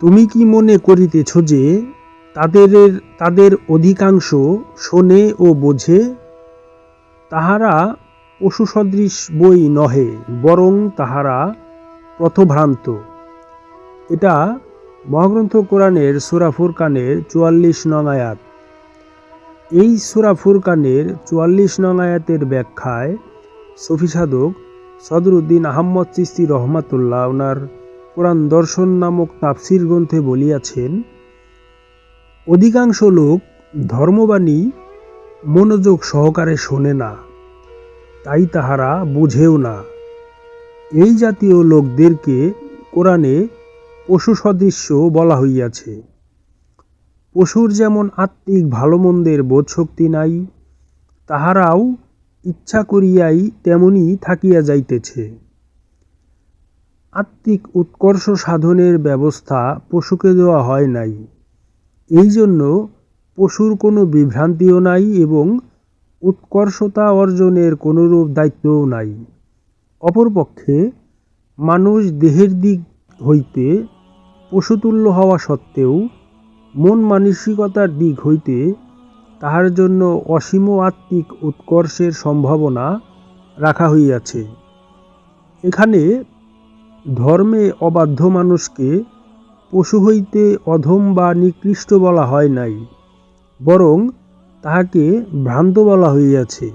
তুমি কি মনে করিতেছ যে তাদের তাদের অধিকাংশ শোনে ও বোঝে? তাহারা পশু সদৃশ বই নহে, বরং তাহারা প্রথভ্রান্ত। এটা মহাগ্রন্থ কোরআনের সুরা ফুরকানের চুয়াল্লিশ নং আয়াত। এই সুরা ফুরকানের চুয়াল্লিশ নং ব্যাখ্যায় সফি সাধক সদরুদ্দিন আহম্মদ চিস্তি রহমাতুল্লাহ ওনার কোরআন দর্শন নামক তাফসির গ্রন্থে বলিয়াছেন, অধিকাংশ লোক ধর্মবাণী মনোযোগ সহকারে শোনে না, তাই তাহারা বুঝেও না। এই জাতীয় লোকদেরকে কোরআনে পশু সদৃশ্য বলা হইয়াছে। পশুর যেমন আত্মিক ভালো মন্দের বোধশক্তি নাই, তাহারাও ইচ্ছা করিয়াই তেমনি থাকিয়া যাইতেছে। আত্মিক উৎকর্ষ সাধনের ব্যবস্থা পশুকে দেওয়া হয় নাই। এই জন্য পশুর কোনো বিভ্রান্তিও নাই এবং উৎকর্ষতা অর্জনের কোনোরূপ দায়িত্বও নাই। অপরপক্ষে মানুষ দেহের দিক হইতে পশুতুল্য হওয়া সত্ত্বেও মন মানসিকতার দিক হইতে তাহার জন্য অসীম আত্মিক উৎকর্ষের সম্ভাবনা রাখা হইয়াছে। এখানে ধর্মে অবাধ্য মানুষকে পশু হইতে অধম বা নিকৃষ্ট বলা হয় নাই, বরং তাহাকে ভ্রান্ত বলা হইয়াছে।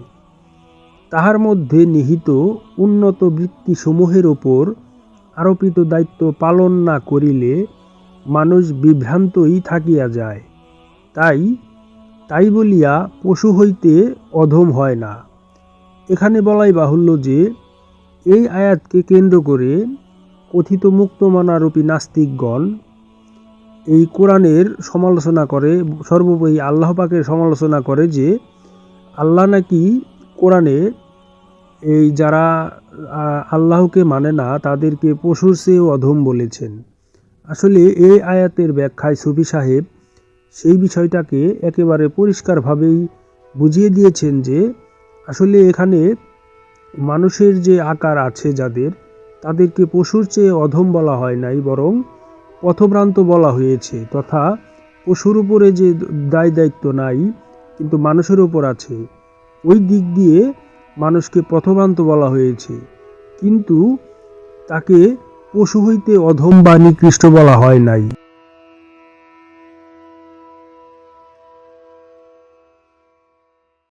তাহার মধ্যে নিহিত উন্নত বৃত্তিসমূহের ওপর আরোপিত দায়িত্ব পালন না করিলে মানুষ বিভ্রান্তই থাকিয়া যায়। তাই তাই বলিয়া পশু হইতে অধম হয় না। এখানে বলাই বাহুল্য যে, এই আয়াতকে কেন্দ্র করে কথিত মুক্তমানারূপী নাস্তিকগণ এই কোরআনের সমালোচনা করে, সর্বোপরি আল্লাহ পাকের সমালোচনা করে যে আল্লাহ নাকি কোরআনে এই যারা আল্লাহকে মানে না, তাদেরকে পশুর চেয়েও অধম বলেছেন। আসলে এই আয়াতের ব্যাখ্যায় সুফি সাহেব সেই বিষয়টাকে একেবারে পরিষ্কারভাবেই বুঝিয়ে দিয়েছেন যে আসলে এখানে মানুষের যে আকার আছে যাদের তাদেরকে পশুর চেয়ে অধম বলা হয় নাই, বরং পথভ্রান্ত বলা হয়েছে, তথা পশুর উপরে যে দায় দায়িত্ব নাই, কিন্তু মানুষের ওপর আছে। ওই দিক দিয়ে মানুষকে পথভ্রান্ত বলা হয়েছে, কিন্তু তাকে পশু হইতে অধম বা নিকৃষ্ট বলা হয় নাই।